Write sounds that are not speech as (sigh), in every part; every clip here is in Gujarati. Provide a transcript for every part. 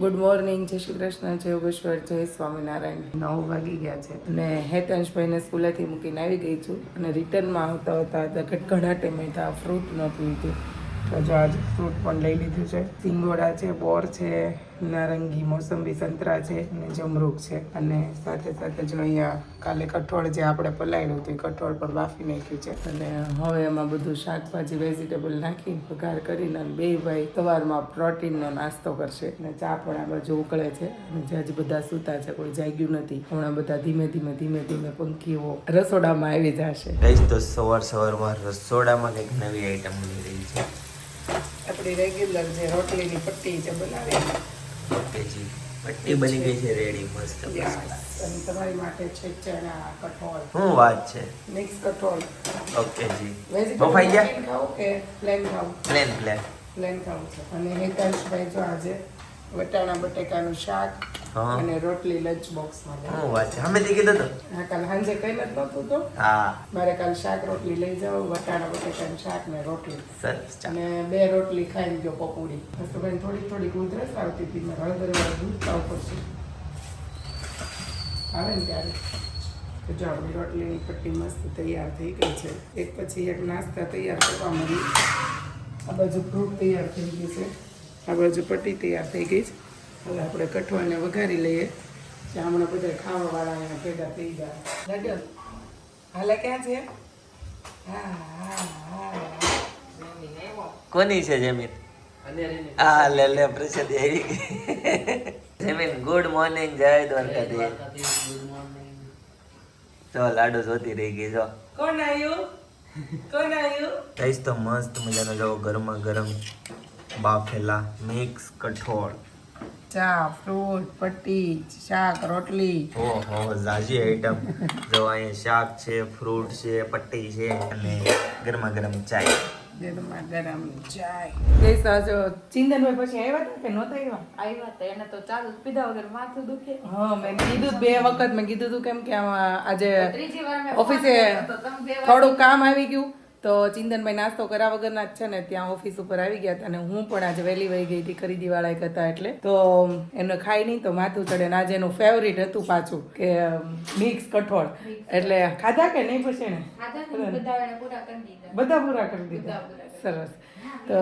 ગુડ મોર્નિંગ જય શ્રી કૃષ્ણ જય યોગેશ્વર જય સ્વામિનારાયણ. નવ વાગી ગયા છે. અને હેતંશભાઈને સ્કૂલેથી મૂકીને આવી ગઈ છું અને રિટર્નમાં આવતા હતા તો ઘટ ઘણા ટાઈમે હતા ફ્રૂટ નહોતું લીધું. તો જો આજે ફ્રૂટ પણ લઈ લીધું છે. સિંગોડા છે બોર છે નારંગી મોસંબી સંતરા છે અને જમરૂક છે. અને સાથે સાથે જો અહીંયા કાલે કઠોળ જે આપણે પલાળ્યું હતું એ કઠોળ પણ બાફી નાખ્યું છે. અને હવે એમાં બધું શાકભાજી વેજીટેબલ નાખી વઘાર કરીને અને બે ભાઈ સવારમાં પ્રોટીનનો નાસ્તો કરશે. અને ચા પણ આ બાજુ ઉકળે છે. અને જે બધા સૂતા છે કોઈ જાગ્યું નથી. હમણાં બધા ધીમે ધીમે ધીમે ધીમે પંખીઓ રસોડામાં આવી જશે. ગઈશ તો સવાર સવારમાં રસોડામાં કંઈક નવી આઈટમ બની રહી છે. આપણી રેગ્યુલર જે રોટલીની પટ્ટી છે બનાવેલી. ઓકે જી પટ્ટી બની ગઈ છે રેડી મસ્ત અને તમારી માટે છે ચણા કઠોળ. શું વાત છે? મિક્સ કઠોળ. ઓકે જી. બફાઈ ગયા? નાખીને કે પ્લેન ખાવું પ્લેન પ્લેન પ્લેન ખાવું છે. અને હેતાંશભાઈ જો આજે વટાણા બટેકાનું શાક અને રોટલી લંચ બોક્સમાં લઈ શું વાત છે? અમે કીધું તો હા કાલ સાંજે કઈ નથી નહોતું તો. હા. મારે કાલ શાક રોટલી લઈ જાવ વટાણા બટેકાનું શાક ને રોટલી. સરસ અને બે રોટલી ખાઈ ગયો પકોડી. હસુભાઈ થોડી થોડી ઉધરસ આવતી હતી મારે હળદર વાળું દૂધ ખાવું પડશે. આવે ને ત્યારે? તો જો આપણી રોટલીની પટ્ટી મસ્ત તૈયાર થઈ ગઈ છે. એક પછી એક નાસ્તા તૈયાર કરવા મળી આ બાજુ ફ્રૂટ તૈયાર થઈ ગઈ છે. આ બાજુ પટ્ટી તૈયાર થઈ ગઈ છે. હવે આપણે કઠવાને વઘારી લઈએ. કે હમણાં બધા ખાવાવાળા અહીંયા ભેગા થઈ ગયા. લગન હાલે ક્યાં છે? કોની છે જમીન? હા લે લે પ્રસાદ આવી ગઈ. જમીન ગુડ મોર્નિંગ જય દ્વારકાધીશ. જો લાડુ જોતી રહી ગઈ જો. કોણ આવ્યું કોણ આવ્યું ગઈશ તો મસ્ત મજાનો જો ગરમા ગરમ બાફેલા મિક્સ કઠોળ. ચા ફ્રૂટ પટ્ટી શાક રોટલી. ઓહો ઝાઝી આઈટમ જો અહીંયા શાક છે ફ્રૂટ છે પટ્ટી છે અને ગરમા ગરમ ચાય. ગરમા ગરમ ચાય. દેશ જો ચિંતનભાઈ પછી આવ્યા હતા કે નહોતા આવ્યા? આવ્યા તો એને તો ચાલુ જ પીધા વગર માથું દુખે. હા મેં કીધું બે વખત મેં કીધું હતું કેમ કે આજે ત્રીજી વાર મેં ઓફિસે થોડુંક કામ આવી ગયું. તો ચિંતનભાઈ નાસ્તો કર્યા વગરના જ છે ને ત્યાં ઓફિસ ઉપર આવી ગયા હતા અને હું પણ આજે વહેલી વહી ગઈ હતી ખરીદી વાળા એક હતા એટલે. તો એમને ખાઈ નહીં તો માથું ચડે ને આજે એનું ફેવરિટ હતું પાછું કે મિક્સ કઠોળ. એટલે ખાધા કે નહીં પછી ને બધા પૂરા કરી દીધા. સરસ. તો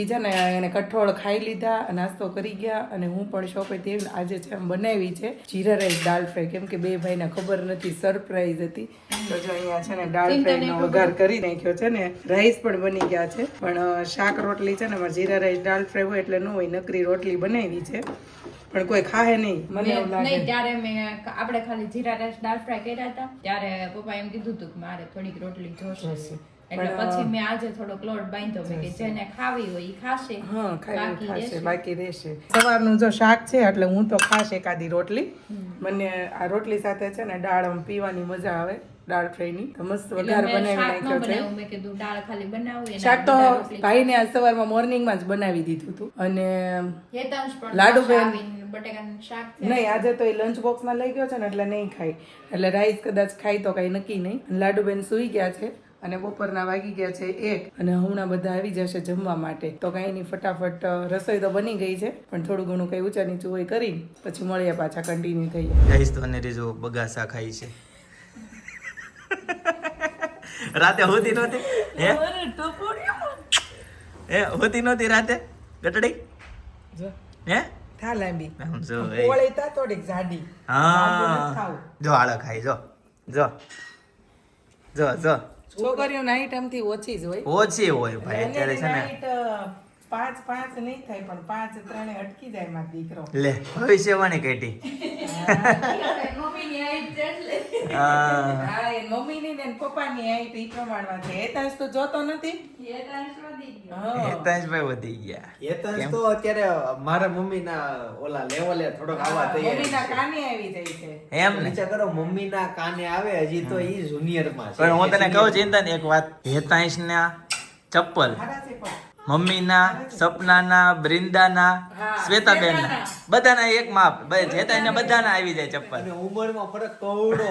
એ છે ને એને કઠોળ ખાઈ લીધા નાસ્તો કરી ગયા અને હું પણ શોપે તે આજે છે એમ બનાવી છે જીરા રાઈસ દાળ ફ્રાય. કેમ કે બે ભાઈને ખબર નથી સરપ્રાઈઝ હતી. તો જો અહીંયા છે ને દાળ ફ્રાયનો વઘાર કરી નાખ્યો છે ને રાઈસ પણ બની ગયા છે. પણ શાક રોટલી છે ને અમારે જીરા રાઈસ દાળ ફ્રાય હોય એટલે ન હોય નકરી રોટલી બનાવી છે. પણ કોઈ ખાહે નહીં. મને એવું લાગે. નહીં ત્યારે મેં આપણે ખાલી જીરા રાઈસ દાળ ફ્રાય કર્યા હતા. ત્યારે પપ્પા એમ કીધું હતું કે મારે થોડીક રોટલી જોશે. એટલે પછી મેં આજે થોડોક લોટ બાંધ્યો. મેં કે જેને ખાવી હોય એ ખાશે હા ખાઈ બાકી ખાશે રહેશે. બાકી રહેશે. સવારનું જો શાક છે એટલે હું તો ખાશ એકાદી રોટલી. મને આ રોટલી સાથે છે ને દાળ પીવાની મજા આવે દાળ ફ્રાયની. તો મસ્ત વઘાર બનાવી શાક નાખ્યો છે. મેં દાળ ખાલી બનાવું શાક તો ભાઈને આજ સવારમાં મોર્નિંગમાં જ બનાવી દીધું હતું. અને લાડુ બેન. નહીં આજે તો એ લંચ બોક્સમાં લઈ ગયો છે ને એટલે નહીં ખાય. એટલે રાઈસ કદાચ ખાય તો કઈ નક્કી નહીં. લાડુ લાડુબેન સૂઈ ગયા છે. અને બપોરના વાગી ગયા છે એક અને હમણાં બધા આવી જશે જમવા માટે. તો કાંઈ નહીં ફટાફટ રસોઈ તો બની ગઈ છે પણ થોડું ઘણું કઈ ઊંચા નીચું હોય કરી પછી મળીએ પાછા કન્ટિન્યુ થઈએ ગઈશ તો અને રીજો બગાસા ખાઈ છે. રાતે હોતી નહોતી? હે? હે હોતી નહોતી રાતે? ગટડી? જો. હે? થા લાંબી. આમ જો એ. તા થોડીક જાડી. હા. જો હાલો ખાઈ જો. જો. જો જો. છોકરીઓ નાઈટ આમથી ઓછી જ હોય. ઓછી હોય ભાઈ અત્યારે છે ને પાંચ પાંચ નહીં થાય પણ પાંચ ત્રણે અટકી જાય મારો દીકરો. લે ભવિષ્યવાણી કેટી મમ્મી ની ને એન પપ્પાની હાઈટ ઈ પ્રમાણમાં છે. હેતાંશ તો જોતો નથી. હેતાંશ વધી ગયો. હા. હેતાંશભાઈ વધી ગયા. હેતાંશ તો અત્યારે મારા મમ્મી ના ઓલા લેવલે થોડોક આવા તૈયાર મમ્મી ના કાને આવી જાય છે. એમ ને? વિચાર કરો મમ્મીના કાને આવે હજી તો ઈ જુનિયરમાં છે. પણ હું તને કહું. ચિંતન એક વાત. હેતાંશ ના ચપ્પલ મમ્મીના સપનાના બ્રિંદાના શ્વેતાબેનના. બધાના એક માપ. જેતા બધાના આવી જાય ચપ્પલ. અને ઉંમરમાં ફરક કવડો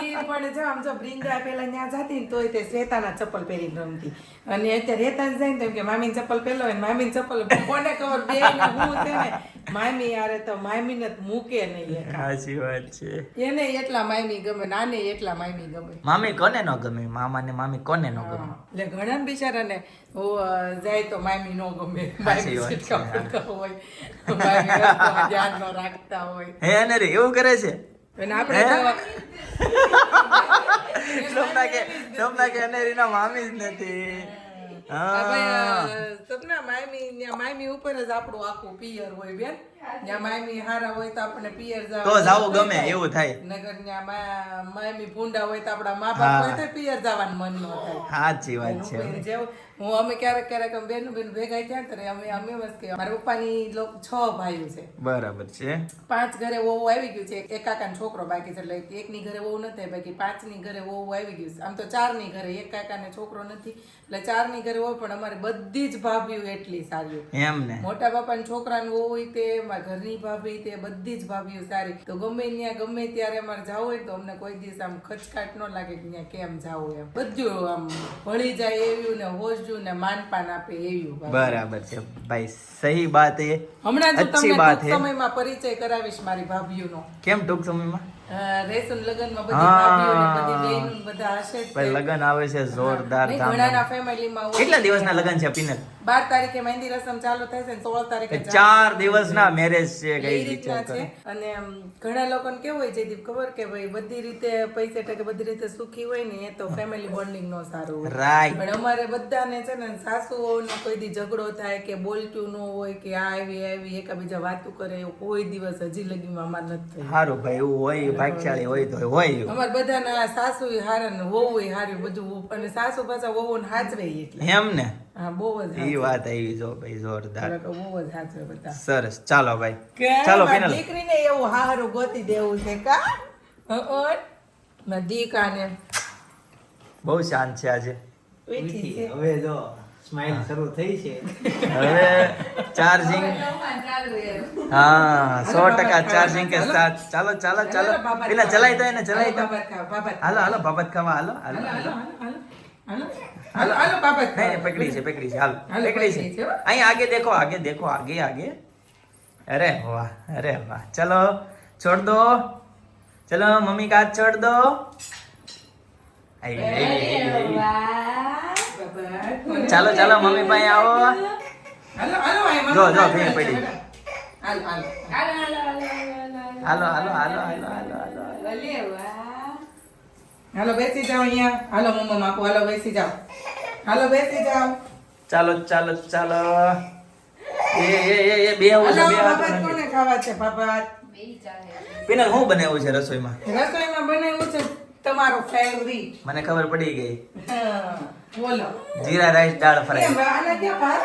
ઈ પણ જો આમ જો બ્રિંદા પેલા ત્યાં જાતી ને તોય તે શ્વેતાના ચપ્પલ પહેરીને રમતી. અને અત્યારે રહેતા જાય ને તો એમ કે મામીની ચપ્પલ પહેલો હોય ને મામીની ચપ્પલ કોને ખબર? બે ને હું છે ને મામી આરે તો મામીને જ મૂકે નહીં. સાચી વાત છે. એને એટલા મામી ગમે નાને એટલા મામી ગમે. મામી કોને ન ગમે? મામા ને મામી કોને ન ગમે? એટલે ઘણા ને બિચારાને જાય તો મામી નો ગમે. માયમી હોય રસ્તામાં ધ્યાન ન રાખતા હોય. હે અને રે એવું કરે છે? અને આપણે તો (laughs) કે સપના કે અનેરીના મામી જ નથી. સપના મામી માયમી ઉપર જ આપણું આખું પિયર હોય બેન. ત્યાં માયમી હારા હોય તો આપણે પિયર જાવ તો જાવું ગમે એવું થાય. નગર ન્યા મા- મામી ભૂંડા હોય તો આપણા મા બાપ હોય તો પિયર જવાનું મન ન થાય. સાચી વાત છે. જેવું. હું અમે ક્યારેક ક્યારેક અમે બેન બેન ભેગા થયા ત્યારે અમે અમે બસ કે મારા પપ્પાની લોક છ ભાઈઓ છે. બરાબર છે. પાંચ ઘરે વહુ આવી ગયું છે. એક કાકાનો છોકરો બાકી છે એટલે એકની ઘરે વહુ નથી બાકી પાંચની ઘરે વહુ આવી ગયું છે. આમ તો ચારની ઘરે એક કાકાને છોકરો નથી એટલે ચારની ઘરે હોય પણ અમારે બધી જ ભાભીઓ એટલી સારી એમ ને. મોટા બાપાના છોકરાનું વહુ હોય તે મારા ઘરની ભાભી તે બધી જ ભાભીઓ સારી. તો ગમે ત્યાં ગમે ત્યારે અમારે જવું હોય તો અમને કોઈ દિવસ આમ ખચકાટ ન લાગે કે ત્યાં કેમ જાવું એમ. બધું આમ ભળી જાય એવું ને હોજું ને માનપાન આપે એવું બરાબર છે. ભાઈ સહી બાત એ. હમણાં અચ્છી તમને હે. સમયમાં પરિચય કરાવીશ મારી ભાભીઓનો. કેમ ટૂંક સમયમાં? રેશન લગ્નમાં બધી. ભાભીઓને બધી બહેનો બધા હશે ભાઈ લગન આવે છે જોરદાર ઘણાના ફેમિલીમાં કેટલા દિવસ દિવસના લગન છે પિનલ બાર તારીખે મહેંદી રસમ ચાલુ થશે ને સોળ તારીખે ચાર દિવસના મેરેજ છે. કઈ રીતના છે. અને ઘણા લોકોને કેવું હોય જયદીપ ખબર કે ભાઈ બધી રીતે પૈસા ટકે બધી રીતે સુખી હોય ને એ તો ફેમિલી બોન્ડિંગ નો સારું હોય. રાઈટ પણ અમારે બધાને છે ને સાસુઓનો કોઈ દી ઝઘડો થાય કે બોલતું ન હોય કે આ આવી આવી એકાબીજા વાતું કરે એવું કોઈ દિવસ હજી લગીમાં અમાર નથી થયું. સારું ભાઈ એવું હોય ભાગશાળી હોય તો હોય. અમારે બધાના સાસુ હારા ને વહુ હારી બધું. અને સાસુ પાછા વહુ ને હાચવે એટલે. એમ ને હા બહુ જ એ વાત આવી જો ભાઈ જોરદાર. બહુ જ હાચવે બધા સરસ. ચાલો ભાઈ. ચાલો મારી દીકરીને એવું હારું ગોતી દેવું છે કા? હં? મારી દીકાને. બહુ શાંત છે આજે. હવે જો સ્માઈલ શરૂ થઈ છે. હવે ચાર્જિંગ હા સો ટકા ચાર્જિંગ કે સાથ ચાલો ચાલો ચાલો. પેલા ચલાઈ દો એને બાબત ખાઓ. હાલો હાલો બાબત ખાવા. હાલો હાલો હાલો, હાલો. હાલો હાલો બાબા. નહીં પકડી છે પકડી છે. હાલ પકડી છે. અહીં આગે દેખો આગે દેખો આગે આગે. અરે વાહ અરે વાહ. ચલો છોડ દો. ચલો મમ્મી કાચ છોડ દો. ચાલો ચાલો મમ્મી પાસે આવો. જો જો ભીડ પડી. હાલો હાલો. હાલો હાલો હાલો હાલો હાલો. હાલો હાલો બેસી જાઓ અહીંયા. હાલો મમ્મા માપો હાલો બેસી જાઓ. હાલો બેસી જાઓ. ચાલો ચાલો ચાલો. એ એ એ એ બે આવું છે બે હાથ કોને ખાવા છે પાપા પિનલ શું બનાવ્યું છે રસોઈમાં? રસોઈમાં બનાવ્યું છે તમારો ફેવરિટ મને ખબર પડી ગઈ. બોલો. જીરા રાઈસ દાળ ફ્રાય આના ક્યાં ભાત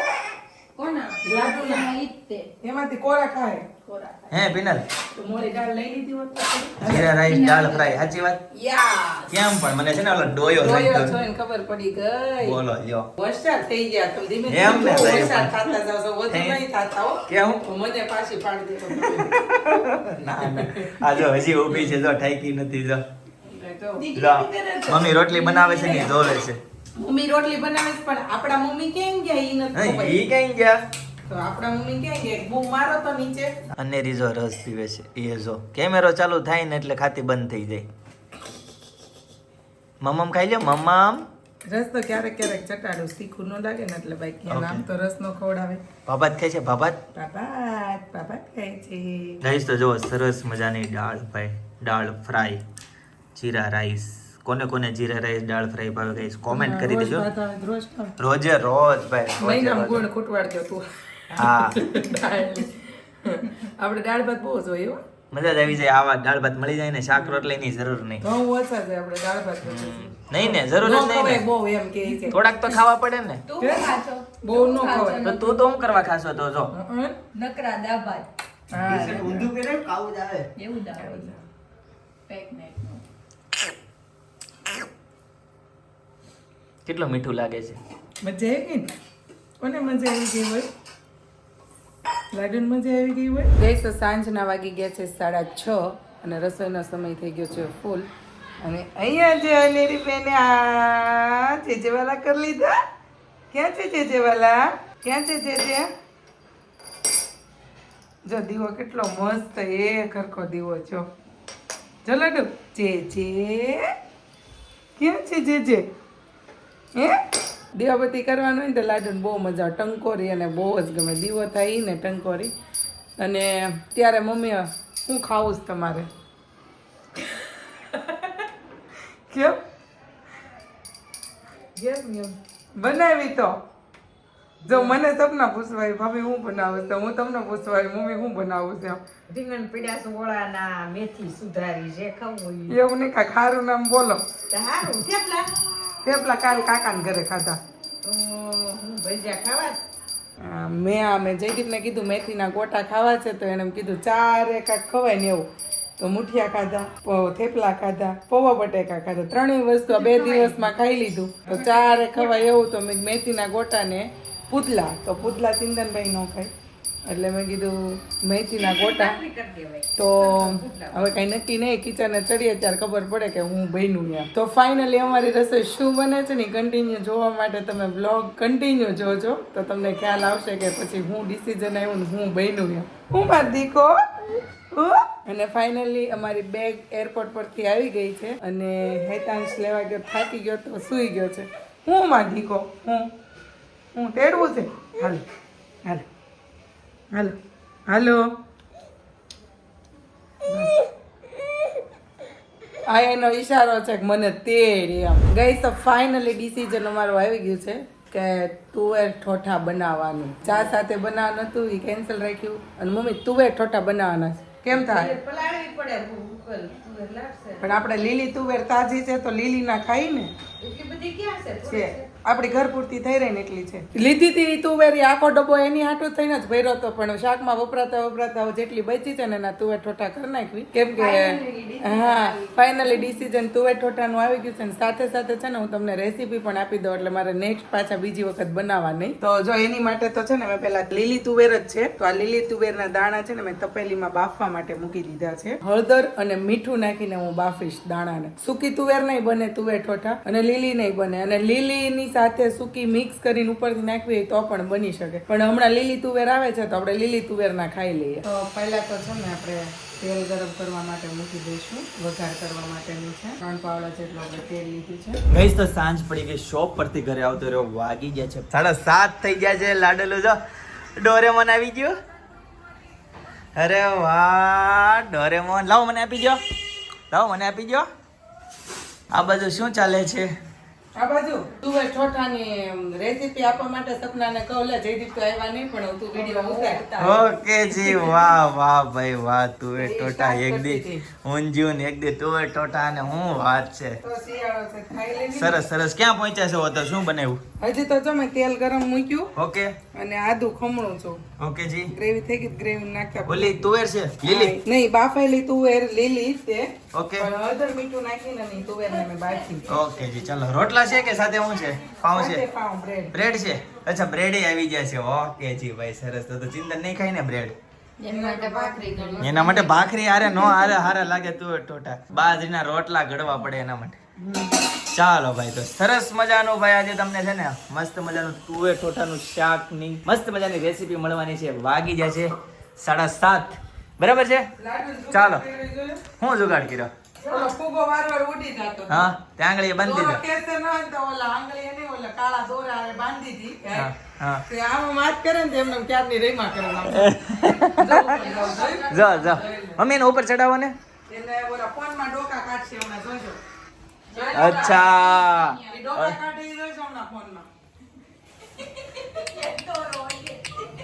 કોના? લાડુના. એમાં ઈ જ તે. એમાંથી કોરા ખાય? કોરા. હે પિનલ? તો મોડી દાળ લઈ લીધી હોત જીરા રાઈસ દાળ ફ્રાય સાચી વાત? યા. કેમ પણ? મને છે ને ઓલો ડોયો જોયો જોઈને ખબર પડી ગઈ. બોલો યો હોશિયાર થઈ ગયા તમે ધીમે ધીમે સાહેબ. હોશિયાર થતા છો વધુ નહીં થતા હો. કેમ? તો મને પાછી પાડી દેતો (laughs) ના ના. આ જો હજી ઊભી છે જો ઠાકી નથી જો. મમ્મી રોટલી બનાવે છે ને જોવે છે. મમ્મી રોટલી બનાવે છે પણ આપણા મમ્મી કેમ ગયા? ઈ નથી ખબર. ઈ કઈ ગયા? તો આપણા મમ્મી કેમ ગયા? બૂમ મારો તો નીચે. અને રીઝો રસ પીવે છે. એ જો કેમેરો ચાલુ થાય ને એટલે ખાતી બંધ થઈ જાય. મમ્મમ ખાઈ લો મમ્મમ. રસ તો ક્યારેક ક્યારેક ચટાડું તીખું ન લાગે ને એટલે બાકી એને આમ તો રસ નો ખવડાવે ભાભાત ખાય છે ભાભાત? બાબા બાબા ખાય છે. ગાઈસ તો જો સરસ મજાની દાળ ભાઈ દાળ ફ્રાય જીરા રાઈસ. કોને કોને જીરા રાઈસ દાળ ફ્રાય ભાવે ગાઈસ કોમેન્ટ કરી દેજો. આવે રોજ રોજે રોજ ભાઈ નહીં રોજે આમ રોજ. ગુણ ખૂટવાડજો તું. હા. દાળ. આપણે દાળ ભાત બહુ જોઈએ મજા જ આવી જાય આવા દાળ ભાત મળી જાય ને શાક રોટલીની જરૂર નહીં. ઘઉં ઓછા છે આપણે દાળ ભાત નહીં ને જરૂર જ નહીં બહુ એમ કે છે. થોડાક તો ખાવા પડે ને. તું ખાશો? બહુ નો ખવાય. તો તું તો હું કરવા ખાશો તો જો? નકરા દાબાજ હા ઊંધું પહેરે કાવું જ આવે. એવું દાબાજ પેક નાઈટનું. કેટલું મીઠું લાગે છે? મજા આવી ગઈ ને? કોને મજા આવી ગઈ હોય? લાડુને મજા આવી ગઈ હોય? ગઈ તો સાંજના વાગી ગયા છે સાડા છ અને રસોઈનો સમય થઈ ગયો છે ફૂલ. અને અહીંયા જે અનેરી બેને આ જેજેવાલા કરી લીધા. ક્યાં છે જેજેવાલા? ક્યાં છે જેજે? જો દીવો કેટલો મસ્ત એ ખરખો દીવો છો જો જે જે ક્યાં છે ચેચે હે? દીવાબત્તી કરવાનું હોય ને તો લાડુને બહુ મજા આવે. ટંકોરી અને બહુ જ ગમે. દીવો થાય ને ટંકોરી. અને ત્યારે મમ્મી હું ખાવું જ તમારે. કેમ? બનાવી તો. જો મને સપના પૂછવાય ભાભી હું બનાવું તો હું તમને પૂછવાય મમ્મી હું બનાવું છું? રીંગણ પીડા સોળાના મેથી સુધારી જે ખાવું એવું નહીં કાંઈ ખારું નામ બોલો. સારું થેપલા થેપલા કાલ કાકાને ઘરે ખાધા. મેં આ મેં જયદીપને કીધું મેથીના ગોટા ખાવા છે તો એને કીધું ચારે કાંઈક ખવાય ને એવું. તો મુઠિયા ખાધા પ- થેપલા ખાધા પૌવા બટેકા ખાધા ત્રણેય વસ્તુ આ બે દિવસમાં ખાઈ લીધું. તો ચારે ખવાય એવું તો મેં મેથીના ગોટા ને પૂતલા તો પૂતલા ચિંદનભાઈ ન ખાય. એટલે મેં કીધું મેથીના ગોટા. તો હવે કઈ નક્કી નહીં, કિચને ચડીએ ત્યારે ખબર પડે કે હું બન્યું એમ. તો ફાઇનલી અમારી રસોઈ શું બને છે ને કન્ટિન્યુ જોવા માટે તમે બ્લોગ કન્ટિન્યુ જોજો. તો તમને ખ્યાલ આવશે કે પછી હું ડિસિઝન આવ્યું ને હું બન્યું એમ. હું માર દીકો? અને ફાઇનલી અમારી બેગ એરપોર્ટ પરથી આવી ગઈ છે અને હેતાંશ લેવા ગયો, થાકી ગયો તો સૂઈ ગયો છે. હું માર દીકો હું. હું તેડવું છે? હાલ. હાલો. હાલો. હાલો. આ એનો ઈશારો છે કે મને તેડ એમ. ગઈ તો ફાઇનલી ડિસિઝન અમારું આવી ગયું છે કે તુવેર ઠોઠા બનાવવાનું. ચા સાથે બનાવવાનું હતું એ કેન્સલ રાખ્યું. અને મમ્મી તુવેર ઠોઠા બનાવવાના છે. કેમ થાય? પલાળવી પડે ઉકલ તુવેર લાગશે. પણ આપણે લીલી તુવેર તાજી છે તો લીલી ના ખાઈ ને. એટલી બધી ક્યાં છે? છે. આપણી ઘર પૂરતી થઈ રહી ને એટલી છે. લીધી હતી તુવેર આખો ડબ્બો એની હાટું થઈને જ ભર્યો હતો પણ શાકમાં વપરાતા વપરાતા જેટલી બચી છે ને એના તુવેર ઠોઠા કરી નાખવી. કેમ કે હા ફાઇનલી ડિસિઝન તુવેર ઠોઠાનું આવી ગયું છે ને સાથે સાથે છે ને હું તમને રેસીપી પણ આપી દઉં એટલે મારે નેક્સ્ટ પાછા બીજી વખત બનાવવા નહીં તો જો એની માટે તો છે ને મેં પેલા લીલી તુવેર જ છે તો આ લીલી તુવેરના દાણા છે ને મેં તપેલીમાં બાફવા માટે મૂકી દીધા છે. હળદર અને મીઠું નાખીને હું બાફીશ દાણાને. સૂકી તુવેર નહીં બને તુવેર ઠોઠા અને લીલી નહીં બને. અને લીલીની સાથે સૂકી મિક્સ કરીને ઉપરથી નાખવી હોય તો પણ બની શકે. પણ હમણાં લીલી તુવેર આવે છે તો આપણે લીલી તુવેરના ખાઈ લઈએ. તો પહેલા તો છે ને આપણે તેલ ગરમ કરવા માટે મૂકી દઈશું વઘાર કરવા માટેનું છે. ત્રણ પાવડા જેટલું આપણે તેલ લીધું છે. ગઈ તો સાંજ પડી ગઈ શોપ પરથી ઘરે આવતો રહ્યો વાગી ગયા છે. સાડા સાત થઈ ગયા છે લાડેલું જો ડોરેમોન આવી ગયો. અરે વાહ ડોરેમોન. લાવો મને આપી ગયો લાવો મને આપી ગયો આ બાજુ શું ચાલે છે? આ બાજુ તુવેર ઠોઠાની રેસીપી આપવા માટે સપનાને કહું લે જયદીપ તો આવ્યા નહીં પણ તું વીડિયો ઉતાર ઓકે જી વાહ વાહ ભાઈ વાહ તુવેર ટોટા એક દી હતી. ને એક દી તુવેર ટોટા ને હું વાત છે. તો શિયાળો છે ખાઈ લેવી. સરસ સરસ. ક્યાં પહોંચ્યા છો? તો શું બનાવ્યું? હજી તો જો મેં તેલ ગરમ મૂક્યું. ઓકે. અને આદુ ખમણું છું. ઓકે જી. ગ્રેવી થઈ ગઈ ગ્રેવી નાખતા ઓલી તુવેર છે? લીલી? નહીં બાફેલી તુવેર લીલી છે. ઓકે. પણ હળદર મીઠું નાખીને નહીં તુવેર ને મે બાફી ઓકે જી ચાલો. રોટલા છે કે સાથે શું છે? પાઉં છે? પાઉં બ્રેડ. બ્રેડ છે? અચ્છા બ્રેડ આવી ગયા છે. ઓકે જી ભાઈ સરસ. તો ચિંતા ચિંતન નહીં ખાય ને બ્રેડ? એના માટે ભાખરી કરી એના માટે ભાખરી હારે નો હારે હારે લાગે તુવેર ટોટા. બાજરીના રોટલા ઘડવા પડે એના માટે. ચાલો ભાઈ તો સરસ મજાનો ભાઈ આજે તમને છે ને મસ્ત મજાનું તુવે ઠોઠાનું શાકની મસ્ત મજાની રેસીપી મળવાની છે. વાગી છે સાડા સાત. બરાબર છે? ચાલો. હું જુગાડ કર્યો. હા ત્યાં આંગળીએ બાંધી દીધો. (laughs) જો જો. મમ્મી ને ઉપર ચડાવો ને. એને ડોકા કાઢશે જોજો. અચ્છા.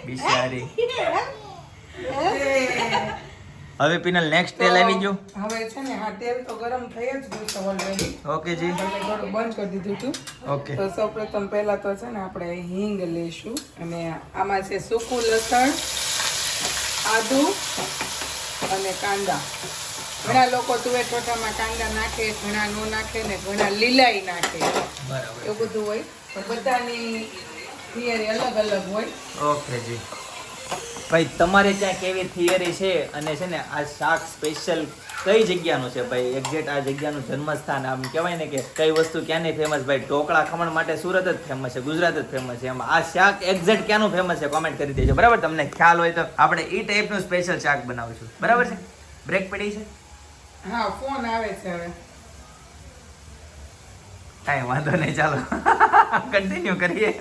બિચારી. હવે પિનલ નેક્સ્ટ તેલ આવી ગયું? હવે છે ને હા તેલ તો ગરમ થઈ જ ગયું છે ઓલરેડી ઓકે જી. થોડું બંધ કરી દીધું હતું. ઓકે. તો સૌપ્રથમ પહેલા તો છે ને આપણે હિંગ લઈશું અને આમાં છે સૂકું લસણ આદુ અને કાંદા. ઘણા લોકો તુવેર ટોટામાં કાંદા નાખે ઘણા નો નાખે ને ઘણા લીલાઈ નાખે. બરાબર. એવું બધું હોય. તો બધાની થિયરી અલગ અલગ હોય. ઓકે જી. ભાઈ તમારે ત્યાં કેવી થિયરી છે? અને છે ને આ શાક સ્પેશિયલ કઈ જગ્યાનું છે ભાઈ? એક્ઝેક્ટ આ જગ્યાનું જન્મસ્થાન આમ કહેવાય ને કે કઈ વસ્તુ ક્યાંની ફેમસ ભાઈ ઢોકળા ખમણ માટે સુરત જ ફેમસ છે ગુજરાત જ ફેમસ છે. એમાં આ શાક એક્ઝેક્ટ ક્યાંનું ફેમસ છે? કોમેન્ટ કરી દેજો. બરાબર? તમને ખ્યાલ હોય તો આપણે એ ટાઈપનું સ્પેશિયલ શાક બનાવીશું. બરાબર છે? બ્રેક પડી છે? હા ફોન આવે છે હવે. કાંઈ વાંધો નહીં ચાલો. (laughs) કન્ટિન્યુ કરીએ.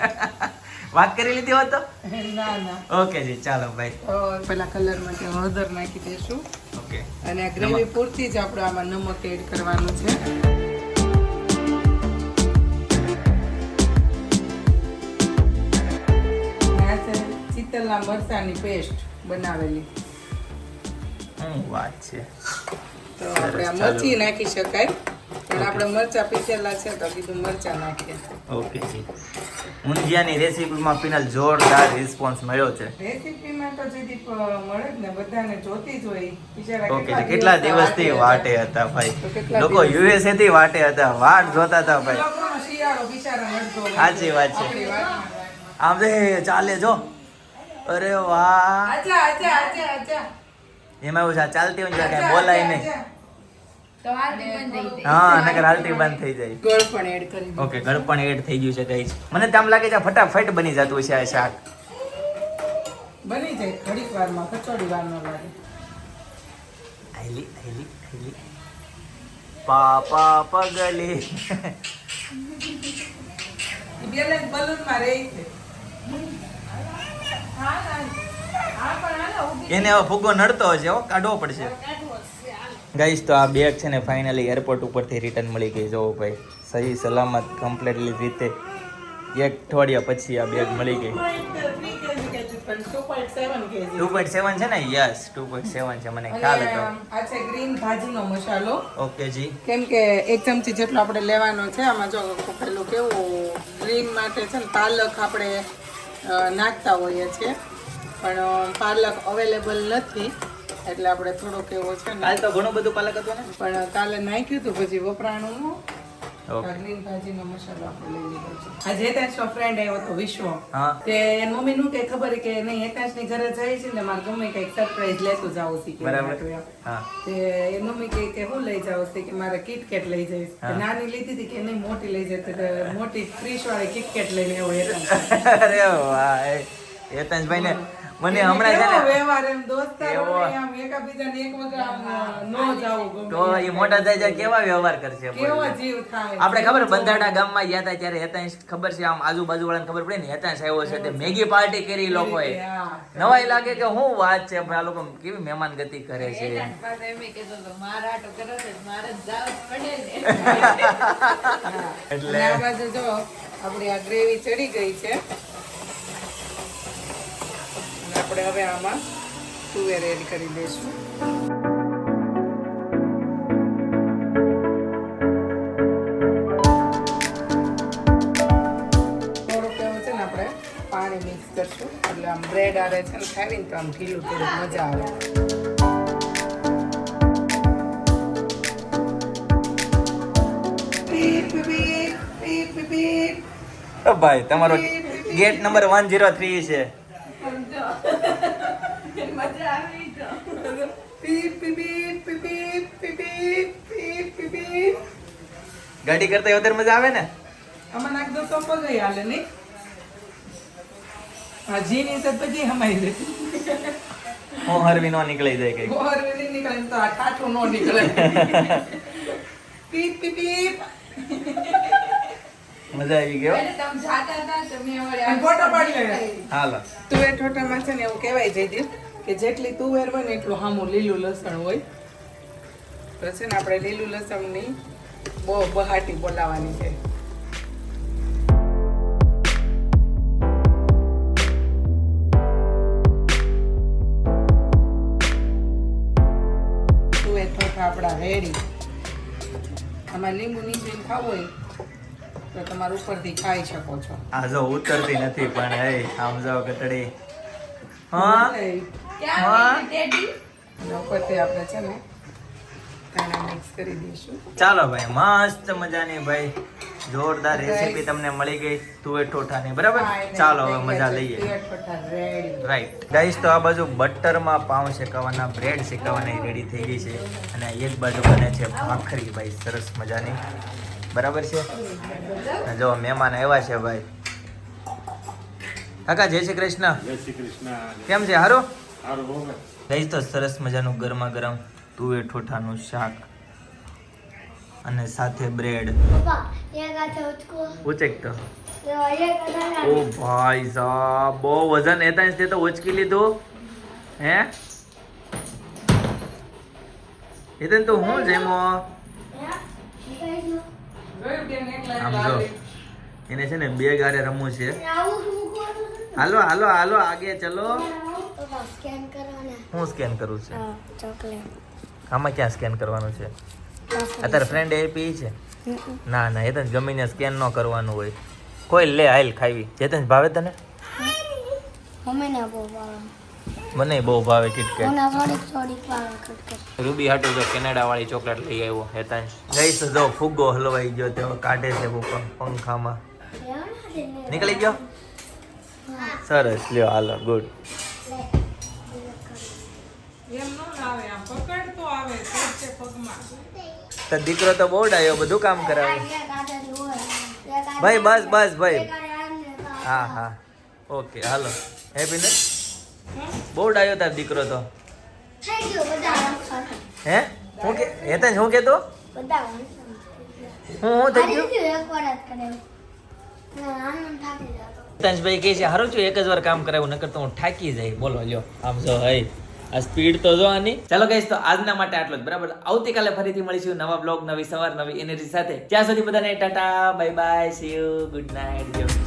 વાત કરી લીધી હોત તો? (laughs) ના ના. ઓકે જી ચાલો ભાઈ પેલા કલર માટે હળદર નાખી દેશું ઓકે અને આ ગ્રેવી પૂરતી જ આપણે આમાં નમક એડ કરવાનું છે. ચિત્તલના મરચાની પેસ્ટ બનાવેલી. શું વાત છે? તો આપણે આ મરચી નાખી શકાય. પણ આપણે મરચા પીસેલા છે તો કીધું મરચા નાખીએ. ઓકે. જી ઊંધિયાની રેસીપીમાં પીનલ જોરદાર રિસ્પોન્સ મળ્યો છે. રેસીપીમાં તો જે દીપ મળે જ ને બધાને જોતી જ હોય. ઓકે કેટલા દિવસથી વાટે હતા? ભાઈ? લોકો દિવસ? યુએસએ થી વાટે હતા. વાટ જોતા હતા ભાઈ. શિયાળો બિચારા નડતો સાચી વાત છે. આમ ચાલે જો. અરે વાહ. આજા આજા આજા આજા. એમાં એવું છે ચાલતી હોય કઈ બોલાય નહીં. આજા. તો હાલતી બંધ થઈ જાય. હા નકર હાલતી બંધ થઈ જાય. ગોળ એડ કરી ઓકે ઘર પણ એડ થઈ ગયું છે ગાઈસ મને તો આમ લાગે છે ફટાફટ બની જતું છે આ શાક. બની જાય ઘડીક વારમાં કચોડી વાર લાગે. આઈલી આઈલી આઈલી પાપા પગલી. બેલેન્સ બલૂનમાં રહે છે. એને હવે ફુગ્ગો નડતો હશે હો કાઢવો પડશે. ગાઈશ તો આ બેગ છે ને ફાઇનલી એરપોર્ટ ઉપરથી રિટર્ન મળી ગઈ. જોવો ભાઈ સહી સલામત કમ્પ્લીટલી રીતે એક અઠવાડિયા પછી આ બેગ મળી ગઈ. ટુ પોઈન્ટ સેવન છે ને? યસ ટુ પોઈન્ટ સેવન છે મને ખ્યાલ હતો. આ છે ગ્રીન ભાજીનો મસાલો. ઓકે જી. કેમ કે એક ચમચી જેટલો આપણે લેવાનો છે આમાં જો પેલું કેવું ગ્રીન માટે છે ને પાલક આપણે નાખતા હોઈએ છીએ. પણ પાલક અવેલેબલ નથી. એટલે આપણે થોડોક એવો છે ને. કાલ તો ઘણું બધું પાલક હતું ને? પણ કાલે નાખ્યું હતું પછી વપરાણું ગ્રીન ભાજીનો મસાલો આપણે લઈ લીધો છે. આજે હેતાંશનો ફ્રેન્ડ આવ્યો હતો વિશ્વ. તે એની મમ્મીનું કઈ ખબર કે નહીં ઘરે જાય છે ને મારે ગમે કંઈક સરપ્રાઈઝ લેતું જાવું છે કે. તે એની મમ્મી કહે કે હું લઈ જાવ છે કે મારે કિટકેટ લઈ જઈશ. નાની લીધી હતી કે નહીં મોટી લઈ જતી મોટી ત્રીસ વાળી કિટકેટ લઈને એવો હેતાંશ. (laughs) અરે વાહ ને મને હમણાં છે ને વ્યવહાર એમ દોસ્તારો ને આમ એકાબીજાને એક વગર આમ નો જાવું તો એ મોટા થાય જાય કેવા વ્યવહાર કરશે કેવો જીવ થાય આપણે ખબર બંધારણા ગામમાં ગયા હતા ત્યારે હેતાંશ ખબર છે આમ આજુબાજુ વાળાને ખબર પડે ને હેતાંશ આવ્યો છે તે મેગી પાર્ટી કરી એ લોકોએ નવાઈ લાગે કે શું વાત છે આ લોકો કેવી મહેમાન ગતિ કરે છે. (laughs) એટલે અને આ બાજુ જો આપણી આ ગ્રેવી ચડી ગઈ છે. આપણે હવે આમાં તુવેર એડ કરી દઈશું. થોડુંક એવું છે ને આપણે પાણી મિક્સ કરશું. એટલે આમ બ્રેડ આવે છે ને ખાવીને તો આમ ઢીલું થોડુંક મજા આવે. ભાઈ તમારો gate number one zero three છે. ગાડી કરતા વધારે મજા આવે ને? આમાં નાખ દો તો પગઈ હાલે નહીં? હજી જીની છે પછી હમાઈ દે હું હરવી નો નીકળી જાય કઈ ગોર વેલી નીકળે તો આ ઠાઠું નો નીકળે. પીપ પીપ પીપ. મજા આવી ગયો ફોટો પાડી લે હાલો. તુવેર ઠોટામાં છે ને એવું કહેવાય જયદીપ કે જેટલી તુવેર હોય ને એટલું હામું લીલું લસણ હોય. તો છે ને આપણે લીલું લસણની બહુ બહાટી બોલાવાની છે. આપણા રેડી આમાં લીંબુ નીચે ખાવું હોય તો તમારે ઉપરથી ખાઈ શકો છો. આ જો ઉતરતી નથી પણ હે આમ જાઓ કટડી હા? હા? ઉપરથી આપણે છે ને ધાણા મિક્સ કરી દઈશું. ચાલો ભાઈ મસ્ત મજાની ભાઈ જોરદાર રેસીપી તમને મળી ગઈ તુવેર ઠોઠાની બરાબર? ચાલો હવે મજા લઈએ. રાઈટ ગાઈસ તો આ બાજુ બટરમાં પાઉં શેકાવાના બ્રેડ શેકાવાની રેડી થઈ ગઈ છે. અને એક બાજુ બને છે ભાખરી ભાઈ સરસ મજાની. બરાબર છે? જો મહેમાન આવ્યા છે ભાઈ. કાકા જય શ્રી કૃષ્ણ. જય શ્રી કૃષ્ણ. કેમ છે? હારો? હારો ને? તો સરસ મજાનું ગરમા ગરમ તુવેર ઠોઠાનું શાક અને સાથે બ્રેડ ઉચકો. તો. ઓ ભાઈ સાહેબ બહુ વજન હતા તે તો ઉચકી લીધું. હે? એતન તો હું જેમો? આમ જો એને છે ને બે ગારે રમવું છે. હાલો હાલો હાલો આગે ચલો. હું સ્કેન કરું છું? ચોકલેટ. આમાં ક્યાં સ્કેન કરવાનું છે? અત્યારે ફ્રેન્ડ આપી છે? ના ના એ તને ગમીને સ્કેન ન કરવાનું હોય. કોઈ લે હાલ ખાવી. ભાવે તને? ભાવે. મને બહુ ભાવે કિટકેટ રૂબી હાટુ તો કેનેડા વાળી ચોકલેટ લઈ આવ્યો હેતાન. ગઈ તો જો ફુગ્ગો હલવાઈ ગયો તેઓ કાઢે છે પંખામાં. નીકળી ગયો? સરસ લ્યો હાલો ગુડ તો દીકરો તો બહુ ડાયો, બધું કામ કરાવે. ભાઈ, બસ બસ, ભાઈ. હા હા. ઓકે, હાલો. હેપી ને? બહુ ડાયો તાર દીકરો તો. હે? હું કે હેતાંશ હું કેતો? હું હું થઈ ગયું. હિતાંશભાઈ કહે છે, હારું છું, એક જ વાર કામ કરાવું, નકર તો હું થાકી જાય. બોલો, લ્યો. આમ જો હઈ આ સ્પીડ તો જો આની. ચાલો ગાઈસ તો આજના માટે આટલું જ. બરાબર? આવતીકાલે ફરીથી મળીશું નવા બ્લોગ નવી સવાર, નવી એનર્જી સાથે. ત્યાં સુધી બધાને tata bye bye see you good night